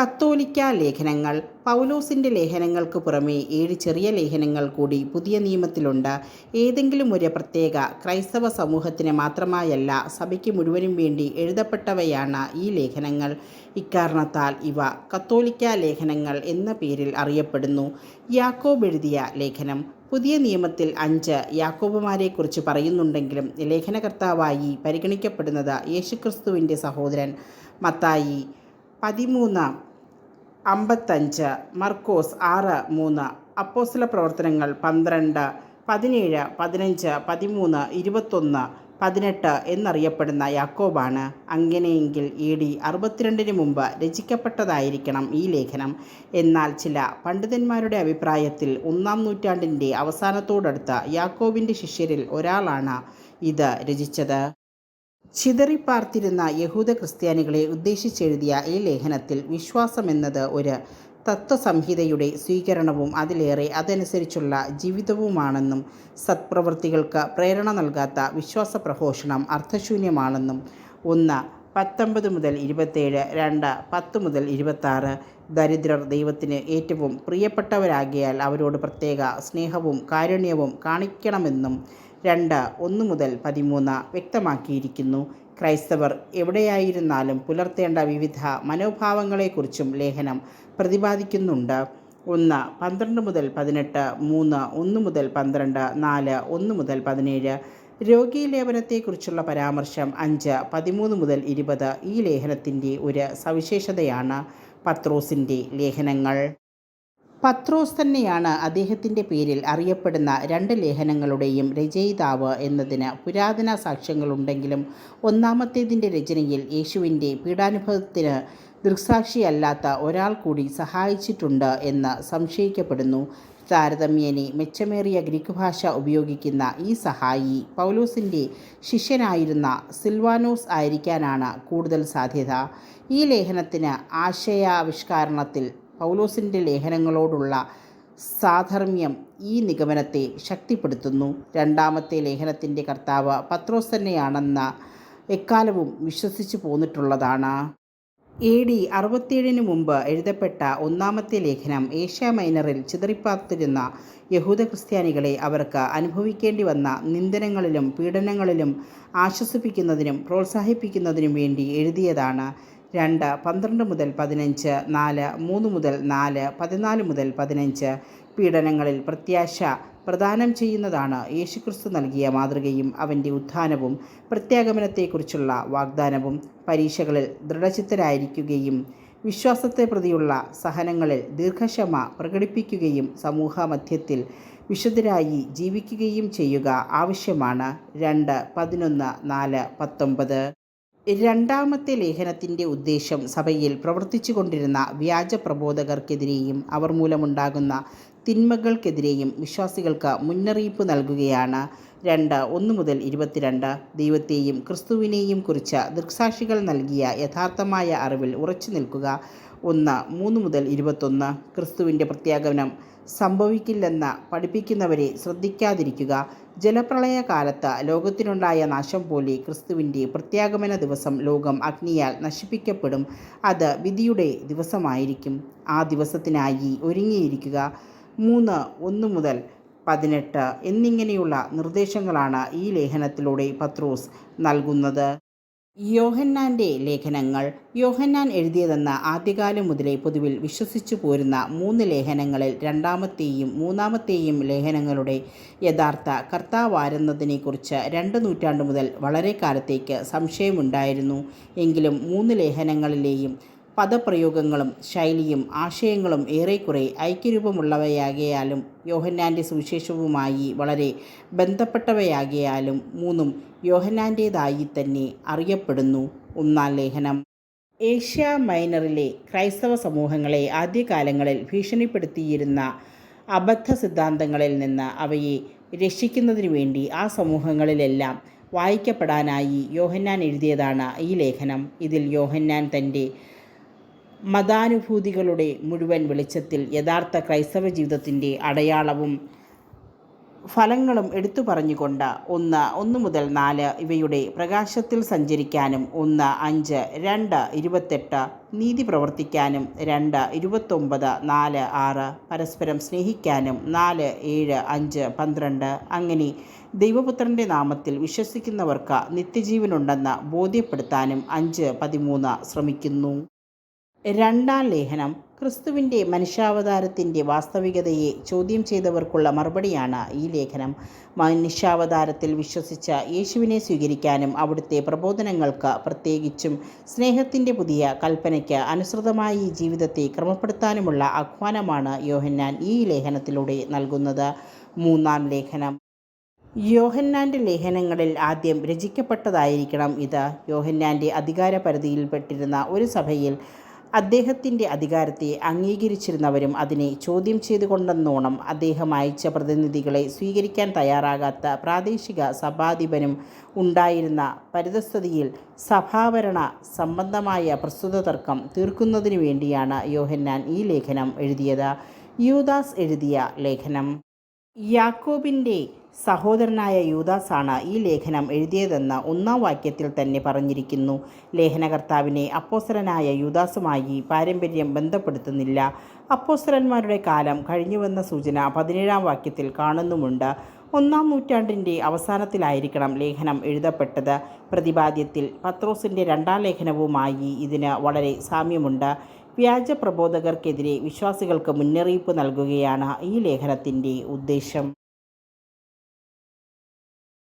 കത്തോലിക്ക ലേഖനങ്ങൾ പൗലോസിന്റെ ലേഖനങ്ങൾക്ക് പുറമേ ഏഴ് ചെറിയ ലേഖനങ്ങൾ കൂടി പുതിയ നിയമത്തിലുണ്ട്. ഏതെങ്കിലും ഒരു പ്രത്യേക ക്രൈസ്തവ സമൂഹത്തിന് മാത്രമായല്ല സഭയ്ക്ക് മുഴുവനും വേണ്ടി എഴുതപ്പെട്ടവയാണ് ഈ ലേഖനങ്ങൾ. ഇക്കാരണത്താൽ ഇവ കത്തോലിക്ക ലേഖനങ്ങൾ എന്ന പേരിൽ അറിയപ്പെടുന്നു. യാക്കോബ് എഴുതിയ ലേഖനം. പുതിയ നിയമത്തിൽ അഞ്ച് യാക്കോബുമാരെക്കുറിച്ച് പറയുന്നുണ്ടെങ്കിലും ലേഖനകർത്താവായി പരിഗണിക്കപ്പെടുന്നത് യേശുക്രിസ്തുവിന്റെ സഹോദരൻ മത്തായി പതിമൂന്ന് അമ്പത്തഞ്ച് മർക്കോസ് ആറ് മൂന്ന് അപ്പോസ്തല പ്രവർത്തനങ്ങൾ പന്ത്രണ്ട് പതിനേഴ് പതിനഞ്ച് പതിമൂന്ന് ഇരുപത്തൊന്ന് പതിനെട്ട് എന്നറിയപ്പെടുന്ന യാക്കോബാണ്. അങ്ങനെയെങ്കിൽ എ ഡി അറുപത്തിരണ്ടിന് മുമ്പ് രചിക്കപ്പെട്ടതായിരിക്കണം ഈ ലേഖനം. എന്നാൽ ചില പണ്ഡിതന്മാരുടെ അഭിപ്രായത്തിൽ ഒന്നാം നൂറ്റാണ്ടിന്റെ അവസാനത്തോടടുത്ത യാക്കോബിന്റെ ശിഷ്യരിൽ ഒരാളാണ് ഇത് രചിച്ചത്. ചിതറിപ്പാർത്തിരുന്ന യഹൂദ ക്രിസ്ത്യാനികളെ ഉദ്ദേശിച്ചെഴുതിയ ഈ ലേഖനത്തിൽ വിശ്വാസം വിശ്വാസമെന്നത് ഒരു തത്വസംഹിതയുടെ സ്വീകരണവും അതിലേറെ അതനുസരിച്ചുള്ള ജീവിതവുമാണെന്നും സത്പ്രവൃത്തികൾക്ക് പ്രേരണ നൽകാത്ത വിശ്വാസ പ്രഘോഷണം അർത്ഥശൂന്യമാണെന്നും ഒന്ന് പത്തൊമ്പത് മുതൽ ഇരുപത്തേഴ് രണ്ട് പത്ത് മുതൽ ഇരുപത്താറ് ദരിദ്രർ ദൈവത്തിന് ഏറ്റവും പ്രിയപ്പെട്ടവരാകിയാൽ അവരോട് പ്രത്യേക സ്നേഹവും കാരുണ്യവും കാണിക്കണമെന്നും രണ്ട് ഒന്ന് മുതൽ പതിമൂന്ന് വ്യക്തമാക്കിയിരിക്കുന്നു. ക്രൈസ്തവർ എവിടെയായിരുന്നാലും പുലർത്തേണ്ട വിവിധ മനോഭാവങ്ങളെക്കുറിച്ചും ലേഖനം പ്രതിപാദിക്കുന്നുണ്ട്. ഒന്ന് പന്ത്രണ്ട് മുതൽ പതിനെട്ട് മൂന്ന് ഒന്ന് മുതൽ പന്ത്രണ്ട് നാല് ഒന്ന് മുതൽ പതിനേഴ്. രോഗീലേപനത്തെക്കുറിച്ചുള്ള പരാമർശം അഞ്ച് പതിമൂന്ന് മുതൽ ഇരുപത് ഈ ലേഖനത്തിന്റെ ഒരു സവിശേഷതയാണ് പത്രോസിന്റെ ലേഖനങ്ങൾ. പത്രോസ് തന്നെയാണ് അദ്ദേഹത്തിന്റെ പേരിൽ അറിയപ്പെടുന്ന രണ്ട് ലേഖനങ്ങളുടെയും രചയിതാവ് എന്നതിന് പുരാതന സാക്ഷ്യങ്ങളുണ്ടെങ്കിലും ഒന്നാമത്തേതിന്റെ രചനയിൽ യേശുവിന്റെ പീഡാനുഭവത്തിന് ദൃക്സാക്ഷിയല്ലാത്ത ഒരാൾ കൂടി സഹായിച്ചിട്ടുണ്ട് എന്ന് സംശയിക്കപ്പെടുന്നു. താരതമ്യേനെ മെച്ചമേറിയ ഗ്രീക്ക് ഭാഷ ഉപയോഗിക്കുന്ന ഈ സഹായി പൗലോസിന്റെ ശിഷ്യനായിരുന്ന സിൽവാനോസ് ആയിരിക്കാനാണ് കൂടുതൽ സാധ്യത. ഈ ലേഖനത്തിന് ആശയാവിഷ്കാരണത്തിൽ പൗലോസിന്റെ ലേഖനങ്ങളോടുള്ള സാധർമ്മ്യം ഈ നിഗമനത്തെ ശക്തിപ്പെടുത്തുന്നു. രണ്ടാമത്തെ ലേഖനത്തിന്റെ കർത്താവ് പത്രോസ് തന്നെയാണെന്ന എക്കാലവും വിശ്വസിച്ചു പോന്നിട്ടുള്ളതാണ്. എ ഡി അറുപത്തിയേഴിന് മുമ്പ് എഴുതപ്പെട്ട ഒന്നാമത്തെ ലേഖനം ഏഷ്യ മൈനറിൽ ചിതറിപ്പാർത്തിരുന്ന യഹൂദ ക്രിസ്ത്യാനികളെ അവർക്ക് അനുഭവിക്കേണ്ടി വന്ന നിന്ദനങ്ങളിലും പീഡനങ്ങളിലും ആശ്വസിപ്പിക്കുന്നതിനും പ്രോത്സാഹിപ്പിക്കുന്നതിനും വേണ്ടി എഴുതിയതാണ്. രണ്ട് പന്ത്രണ്ട് മുതൽ പതിനഞ്ച് നാല് മൂന്ന് മുതൽ നാല് പതിനാല് മുതൽ പതിനഞ്ച് പീഡനങ്ങളിൽ പ്രത്യാശ പ്രദാനം ചെയ്യുന്നതാണ് യേശുക്രിസ്തു നൽകിയ മാതൃകയും അവന്റെ ഉത്ഥാനവും പ്രത്യാഗമനത്തെക്കുറിച്ചുള്ള വാഗ്ദാനവും. പരീക്ഷകളിൽ ദൃഢചിത്തരായിരിക്കുകയും വിശ്വാസത്തെ പ്രതിയുള്ള സഹനങ്ങളിൽ ദീർഘക്ഷമ പ്രകടിപ്പിക്കുകയും സമൂഹ മധ്യത്തിൽ വിശുദ്ധരായി ജീവിക്കുകയും ചെയ്യുക ആവശ്യമാണ്. രണ്ട് പതിനൊന്ന് നാല് പത്തൊമ്പത്. രണ്ടാമത്തെ ലേഖനത്തിന്റെ ഉദ്ദേശം സഭയിൽ പ്രവർത്തിച്ചു കൊണ്ടിരുന്ന വ്യാജ പ്രബോധകർക്കെതിരെയും അവർ മൂലമുണ്ടാകുന്ന തിന്മകൾക്കെതിരെയും വിശ്വാസികൾക്ക് മുന്നറിയിപ്പ് നൽകുകയാണ്. രണ്ട് ഒന്ന് മുതൽ ഇരുപത്തിരണ്ട്. ദൈവത്തെയും ക്രിസ്തുവിനെയും കുറിച്ച് ദൃക്സാക്ഷികൾ നൽകിയ യഥാർത്ഥമായ അറിവിൽ ഉറച്ചു നിൽക്കുക. ഒന്ന് മൂന്ന് മുതൽ ഇരുപത്തൊന്ന് ക്രിസ്തുവിന്റെ പ്രത്യാഗമനം. സംഭവിക്കില്ലെന്ന് പഠിപ്പിക്കുന്നവരെ ശ്രദ്ധിക്കാതിരിക്കുക. ജലപ്രളയ കാലത്ത് ലോകത്തിനുണ്ടായ നാശം പോലെ ക്രിസ്തുവിന്റെ പ്രത്യാഗമന ദിവസം ലോകം അഗ്നിയാൽ നശിപ്പിക്കപ്പെടും. അത് വിധിയുടെ ദിവസമായിരിക്കും. ആ ദിവസത്തിനായി ഒരുങ്ങിയിരിക്കുക. മൂന്ന് ഒന്ന് മുതൽ പതിനെട്ട് എന്നിങ്ങനെയുള്ള നിർദ്ദേശങ്ങളാണ് ഈ ലേഖനത്തിലൂടെ പത്രോസ് നൽകുന്നത്. യോഹന്നാന്റെ ലേഖനങ്ങൾ യോഹന്നാൻ എഴുതിയതെന്ന ആദ്യകാലം മുതലേ പൊതുവിൽ വിശ്വസിച്ചു പോരുന്ന മൂന്ന് ലേഖനങ്ങളിൽ രണ്ടാമത്തെയും മൂന്നാമത്തെയും ലേഖനങ്ങളുടെ യഥാർത്ഥ കർത്താവാരെന്നതിനെക്കുറിച്ച് രണ്ട് നൂറ്റാണ്ട് മുതൽ വളരെ കാലത്തേക്ക് സംശയമുണ്ടായിരുന്നു. എങ്കിലും മൂന്ന് ലേഖനങ്ങളിലെയും പദപ്രയോഗങ്ങളും ശൈലിയും ആശയങ്ങളും ഏറെക്കുറെ ഐക്യരൂപമുള്ളവയാകിയാലും യോഹന്നാന്റെ സുവിശേഷവുമായി വളരെ ബന്ധപ്പെട്ടവയാകിയാലും മൂന്നും യോഹന്നാന്റേതായി തന്നെ അറിയപ്പെടുന്നു. ഒന്നാം ലേഖനം. ഏഷ്യ മൈനറിലെ ക്രൈസ്തവ സമൂഹങ്ങളെ ആദ്യകാലങ്ങളിൽ ഭീഷണിപ്പെടുത്തിയിരുന്ന അബദ്ധ സിദ്ധാന്തങ്ങളിൽ നിന്ന് അവയെ രക്ഷിക്കുന്നതിനു വേണ്ടി ആ സമൂഹങ്ങളിലെല്ലാം വായിക്കപ്പെടാനായി യോഹന്നാൻ എഴുതിയതാണ് ഈ ലേഖനം. ഇതിൽ യോഹന്നാൻ തന്റെ മതാനുഭൂതികളുടെ മുഴുവൻ വെളിച്ചത്തിൽ യഥാർത്ഥ ക്രൈസ്തവ ജീവിതത്തിന്റെ അടയാളവും ഫലങ്ങളും എടുത്തു പറഞ്ഞുകൊണ്ട് ഒന്ന് ഒന്ന് മുതൽ നാല് ഇവയുടെ പ്രകാശത്തിൽ സഞ്ചരിക്കാനും ഒന്ന് അഞ്ച് രണ്ട് ഇരുപത്തെട്ട് നീതി പ്രവർത്തിക്കാനും രണ്ട് ഇരുപത്തൊമ്പത് നാല് ആറ് പരസ്പരം സ്നേഹിക്കാനും നാല് ഏഴ് അഞ്ച് പന്ത്രണ്ട് അങ്ങനെ ദൈവപുത്രന്റെ നാമത്തിൽ വിശ്വസിക്കുന്നവർക്ക് നിത്യജീവനുണ്ടെന്ന് ബോധ്യപ്പെടുത്താനും അഞ്ച് പതിമൂന്ന് ശ്രമിക്കുന്നു. രണ്ടാം ലേഖനം ക്രിസ്തുവിന്റെ മനുഷ്യാവതാരത്തിന്റെ വാസ്തവികതയെ ചോദ്യം ചെയ്തവർക്കുള്ള മറുപടിയാണ് ഈ ലേഖനം. മനുഷ്യാവതാരത്തിൽ വിശ്വസിച്ച യേശുവിനെ സ്വീകരിക്കാനും അവിടുത്തെ പ്രബോധനങ്ങൾക്ക് പ്രത്യേകിച്ചും സ്നേഹത്തിന്റെ പുതിയ കൽപ്പനയ്ക്ക് അനുസൃതമായി ജീവിതത്തെ ക്രമപ്പെടുത്താനുമുള്ള ആഹ്വാനമാണ് യോഹന്നാൻ ഈ ലേഖനത്തിലൂടെ നൽകുന്നത്. മൂന്നാം ലേഖനം. യോഹന്നാന്റെ ലേഖനങ്ങളിൽ ആദ്യം രചിക്കപ്പെട്ടതായിരിക്കണം ഇത്. യോഹന്നാന്റെ അധികാരപരിധിയിൽപ്പെട്ടിരുന്ന ഒരു സഭയിൽ അദ്ദേഹത്തിന്റെ അധികാരത്തെ അംഗീകരിച്ചിരുന്നവരും അതിനെ ചോദ്യം ചെയ്തുകൊണ്ടെന്നോണം അദ്ദേഹം അയച്ച പ്രതിനിധികളെ സ്വീകരിക്കാൻ തയ്യാറാകാത്ത പ്രാദേശിക സഭാധിപനും ഉണ്ടായിരുന്ന പരിതസ്ഥിതിയിൽ സഭാഭരണ സംബന്ധമായ പ്രസ്തുത തർക്കം തീർക്കുന്നതിനു വേണ്ടിയാണ് യോഹന്നാൻ ഈ ലേഖനം എഴുതിയത്. യൂദാസ് എഴുതിയ ലേഖനം. യാക്കോബിന്റെ സഹോദരനായ യൂദാസാണ് ഈ ലേഖനം എഴുതിയതെന്ന് ഒന്നാം വാക്യത്തിൽ തന്നെ പറഞ്ഞിരിക്കുന്നു. ലേഖനകർത്താവിനെ അപ്പോസ്തലനായ യൂദാസുമായി പാരമ്പര്യം ബന്ധപ്പെടുത്തുന്നില്ല. അപ്പോസ്തലന്മാരുടെ കാലം കഴിഞ്ഞുവെന്ന സൂചന പതിനേഴാം വാക്യത്തിൽ കാണുന്നുമുണ്ട്. ഒന്നാം നൂറ്റാണ്ടിന്റെ അവസാനത്തിലായിരിക്കണം ലേഖനം എഴുതപ്പെട്ടത്. പ്രതിപാദ്യത്തിൽ പത്രോസിന്റെ രണ്ടാം ലേഖനവുമായി ഇതിന് വളരെ സാമ്യമുണ്ട്. വ്യാജ പ്രബോധകർക്കെതിരെ വിശ്വാസികൾക്ക് മുന്നറിയിപ്പ് നൽകുകയാണ് ഈ ലേഖനത്തിന്റെ ഉദ്ദേശം.